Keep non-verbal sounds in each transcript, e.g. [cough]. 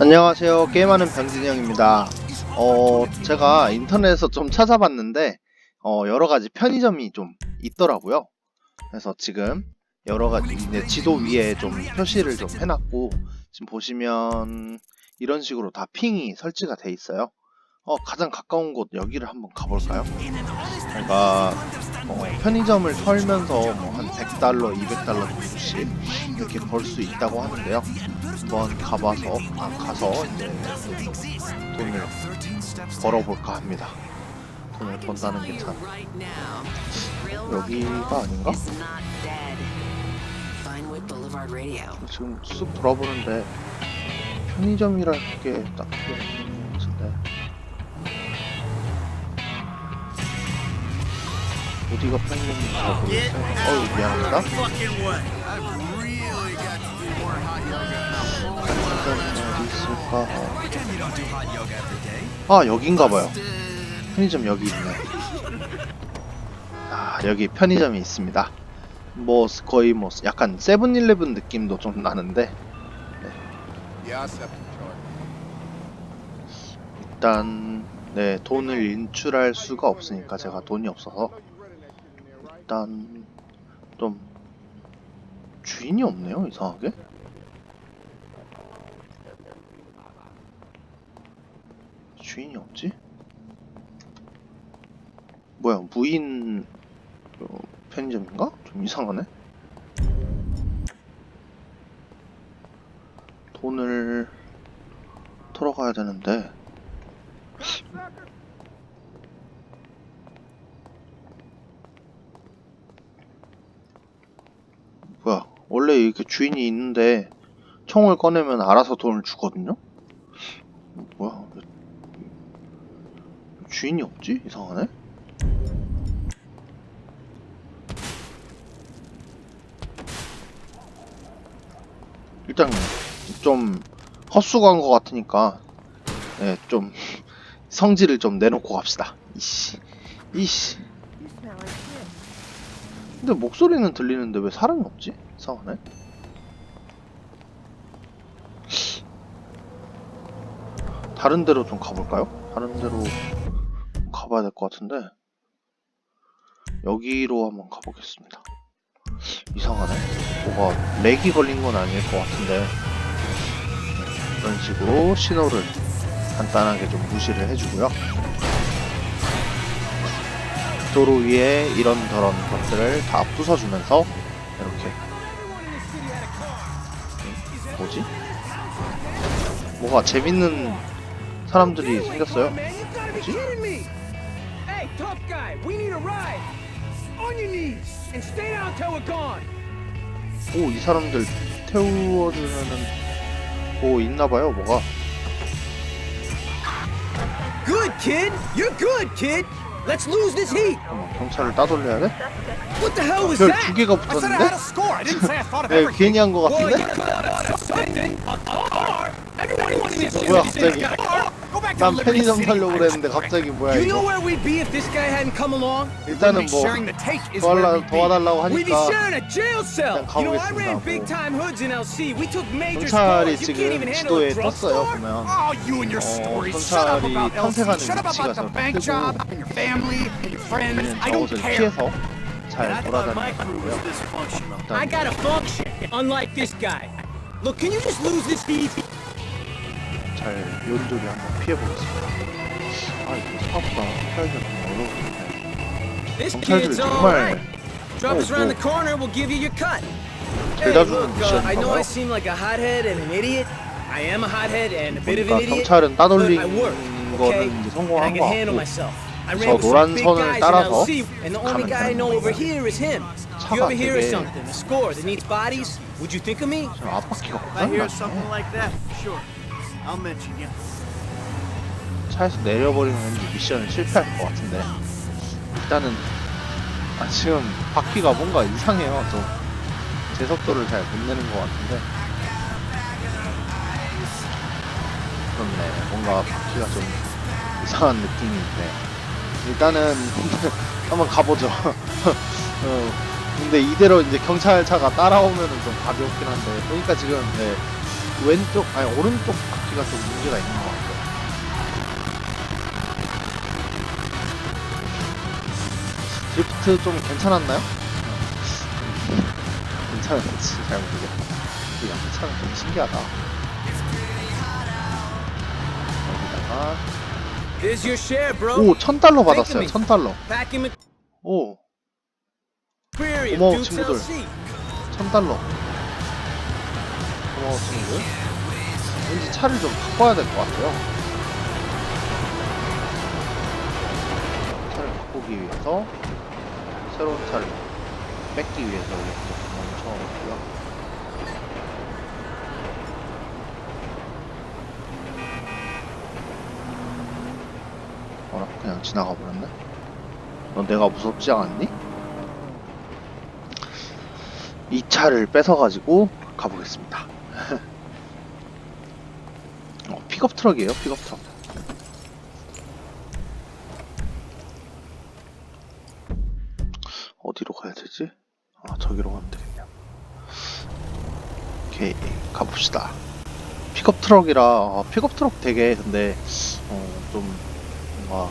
안녕하세요. 게임하는 병진영입니다. 어, 제가 인터넷에서 좀 찾아봤는데, 어, 여러 가지 편의점이 좀 있더라고요. 그래서 지금 여러 가지 이제 지도 위에 좀 표시를 좀 해놨고, 지금 보시면 이런 식으로 다 핑이 설치가 돼 있어요. 어, 가장 가까운 곳 여기를 한번 가볼까요? 제가 어, 편의점을 털면서 뭐 한 100달러, 200달러 정도씩 이렇게 벌 수 있다고 하는데요. 한번 가봐서 아, 가서 이제 돈을 벌어볼까 합니다. 돈을 번다는 게 참 여기가 아닌가? 지금 쑥 돌아보는데 편의점이랄 게 딱히 없는 것 같은데 어디가 편의점인지 잘 모르겠어요. 어유 미안합니다. 아 여긴가봐요. 편의점 여기 있네. 아 여기 편의점이 있습니다. 뭐 거의 뭐 약간 세븐일레븐 느낌도 좀 나는데 일단 네 돈을 인출할 수가 없으니까 제가 돈이 없어서 일단 좀 주인이 없네요 이상하게 주인이 없지? 뭐야 무인 어, 편의점인가? 좀 이상하네 돈을 털어 가야 되는데 뭐야 원래 이렇게 주인이 있는데 총을 꺼내면 알아서 돈을 주거든요? 뭐야 왜 주인이 없지? 이상하네? 일단 좀 헛수고한 것 같으니까 네, 좀 [laughs] 성질을 좀 내놓고 갑시다 이씨 이씨 근데 목소리는 들리는데 왜 사람이 없지? 이상하네 다른 데로 좀 가볼까요? 다른 데로 가봐야 될 것 같은데 여기로 한번 가보겠습니다. 이상하네. 뭐가 렉이 걸린 건 아닐 것 같은데 이런 식으로 신호를 간단하게 좀 무시를 해주고요. 도로 위에 이런저런 것들을 다 부숴주면서 이렇게 음, 뭐지? 뭐가 재밌는 사람들이 생겼어요? 뭐지? Tough guy, we need a ride. On your knees and stay down till we're gone. 오, 이 사람들 태워주면은 뭐 있나봐요, 뭐가. Good kid, you're good kid. Let's lose this heat. 잠깐만, 경찰을 따돌려야 돼? What the hell was 별 that? 두 개가 붙었는데? score. I didn't say I thought 네, everything. 괜히 한 거 같은데? 뭐야, 갑자기. Go back to 난 Liberty 편의점 City. 살려고 그랬는데 갑자기 뭐야, You know 이거. where we'd be if this guy hadn't come along? 일단은 뭐, sharing the take is where 도와달라, we'd be. 도와달라고 We'd be 하니까 sharing a jail cell. 일단 You know, I ran 가보겠습니다, big 뭐. time hoods in LC. We took major 경찰이 scores. You can't even 지금 handle a 지도에 drug 떴어요, store. 보면. Oh, you and your 어, stories. Shut up 경찰이 about 탐색하는 LC. Shut up 위치가 about the 좀 bank 뜨고. job and your family and your friends. 그냥 I don't 저것을 care. 피해서 잘 돌아다니고요. I 일단 got a function, unlike this guy. Look, can you just lose this heat? 잘 요리조리 한번 피해보겠습니다. 아, 이거 생각보다 피하기가 좀 어려운데. This 경찰들이 kid's all 정말 right. Drop us 어, around 뭐. the corner, we'll give you your cut. Hey, 대다수는 look, uh, I know 미션인가봐요. I seem like a hothead and an idiot. I am a hothead and a bit of an 그러니까 idiot. 경찰은 But 따돌린 I work, okay? 거는 이제 And I 성공한 can 거 handle 같고 myself. I 저 ran with 노란 some big 선을 guys in 따라서 LC, and the only 가면 guy I 되는 know over 거예요. here is him. If you 차가 ever hear of 되게 something, a score that needs bodies, would you think of me? 좀 앞바퀴가 If I hear 고장났네. something like that, sure, 차에서 내려버리면 왠지 미션을 실패할 것 같은데 일단은 아, 지금 바퀴가 뭔가 이상해요. 좀제 속도를 잘 못 내는 것 같은데 그렇네. 뭔가 바퀴가 좀 이상한 느낌이 있네. 일단은 [laughs] 한번 가보죠. [laughs] 어, 근데 이대로 이제 경찰차가 따라오면은 좀 가볍긴 한데 보니까 지금 네, 왼쪽 아니 오른쪽 바퀴가 좀 문제가 있는 것 같아요. 드리프트 좀 괜찮았나요? 괜찮았지 잘 모르겠다. 그 양차는 좀 신기하다. 여기다가. 오, 천 달러 받았어요. 천 달러. 오, 고마워, 친구들. 천 달러. 고마워, 친구들. 왠지 차를 좀 바꿔야 될 것 같아요. 차를 바꾸기 위해서 새로운 차를 뺏기 위해서 이렇게 멈춰놓고요. 어라, 그냥 지나가 버렸네? 너 내가 무섭지 않니? 이 차를 뺏어가지고 가보겠습니다. 어, 픽업 트럭이에요, 픽업 트럭. 어디로 가야 되지? 아, 저기로 가면 되겠네요. 오케이, 가봅시다. 픽업 트럭이라, 아, 픽업 트럭 되게, 근데, 어, 좀, 뭔가,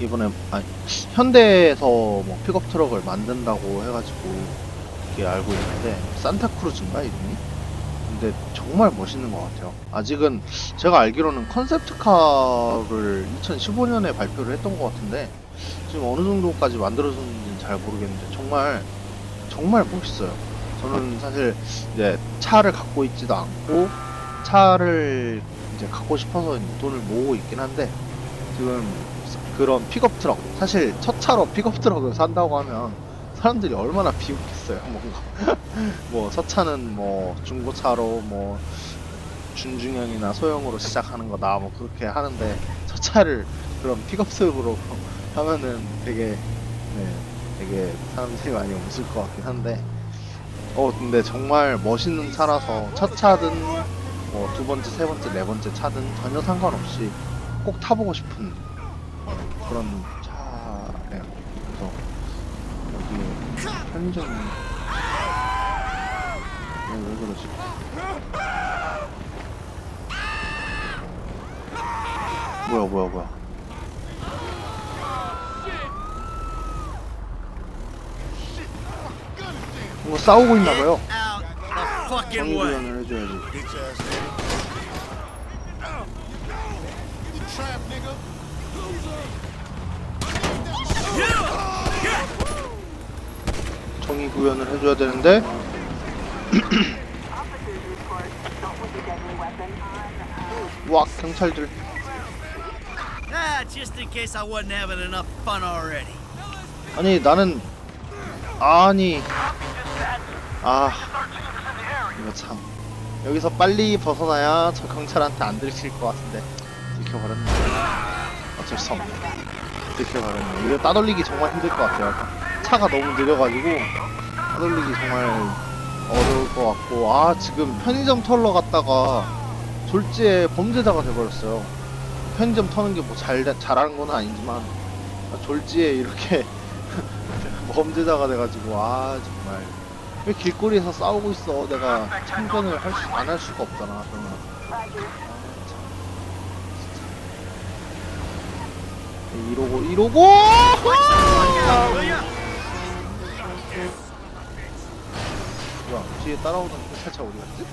이번에, 아니, 현대에서 뭐 픽업 트럭을 만든다고 해가지고, 이렇게 알고 있는데 산타크루즈인가 이름이? 근데 정말 멋있는 것 같아요. 아직은 제가 알기로는 컨셉트카를 2015년에 발표를 했던 것 같은데 지금 어느 정도까지 만들어졌는지는 잘 모르겠는데 정말 정말 멋있어요. 저는 사실 이제 차를 갖고 있지도 않고 차를 이제 갖고 싶어서 돈을 모으고 있긴 한데 지금 그런 픽업 트럭 사실 첫 차로 픽업 트럭을 산다고 하면 사람들이 얼마나 비웃겠어요. [laughs] 뭔가. 뭐 첫차는 뭐 중고차로 뭐 준중형이나 소형으로 시작하는 거다. 뭐 그렇게 하는데 첫 차를 그런 픽업트럭으로 [laughs] 하면은 되게 네 되게 사람들이 많이 웃을 것 같긴 한데. 어 근데 정말 멋있는 차라서 첫 차든 뭐 두 번째 세 번째 네 번째 차든 전혀 상관없이 꼭 타보고 싶은 그런 차예요 그래서 편의점 왜, 왜 그러지? 뭐야 뭐야 뭐야? 뭔가 싸우고 있나봐요. Way. 정의 구현을 해줘야지 정의구현을 해줘야 되는데. [clears throat] 와 경찰들. Ah. 아니 나는 아니. 아 이거 참. 여기서 빨리 벗어나야 저 경찰한테 안 들킬 것 같은데. 들켜버렸네. 어쩔 수 없네. 들켜버렸네. 이거 따돌리기 정말 힘들 것 같아요. 차가 너무 느려가지고 따돌리기 정말 어려울 것 같고 아 지금 편의점 털러 갔다가 졸지에 범죄자가 돼버렸어요. 편의점 터는 게 뭐 잘 잘하는 건 아니지만 아, 졸지에 이렇게 [laughs] 범죄자가 돼가지고 아 정말. 왜 길거리에서 싸우고 있어? 내가 참견을 할 수 안 할 수가 없잖아 그러면. 아, 참. 이러고 이러고 야? 뒤에 따라오던 경찰차 어디 갔지?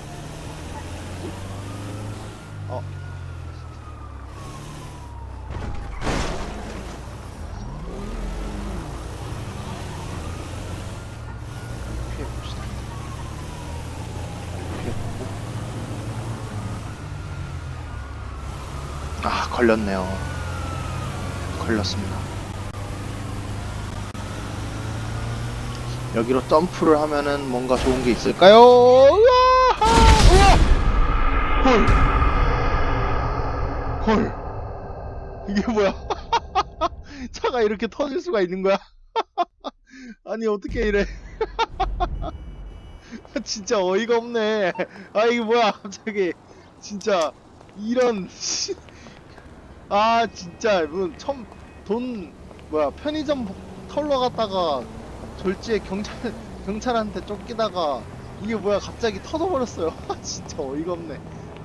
어. 피해 봅시다. 피해 보고. 아 걸렸네요. 걸렸습니다 여기로 점프를 하면은 뭔가 좋은 게 있을까요? 헐! 헐! 이게 뭐야? [laughs] 차가 이렇게 터질 수가 있는 거야? [laughs] 아니 어떻게 이래? [laughs] 진짜 어이가 없네. 아 이게 뭐야? 갑자기 진짜 이런 아 진짜 뭐첨돈 뭐야 편의점 털러 갔다가 졸지에 경찰 [laughs] 경찰한테 쫓기다가 이게 뭐야 갑자기 터져버렸어요. [laughs] 진짜 어이가 없네.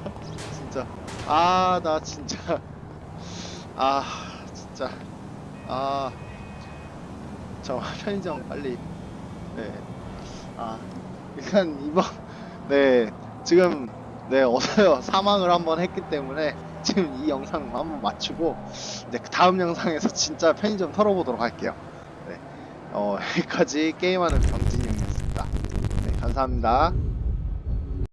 [laughs] 진짜. 아 나 진짜. 아 진짜. 아. 정말 편의점 빨리. 네아 일단 이번 네. 지금 네 어서 사망을 한번 했기 때문에 지금 이 영상 한번 맞추고 네, 그 다음 영상에서 진짜 편의점 털어보도록 할게요. 네 어, [laughs] 여기까지 게임하는 병진이 형이었습니다. 네 감사합니다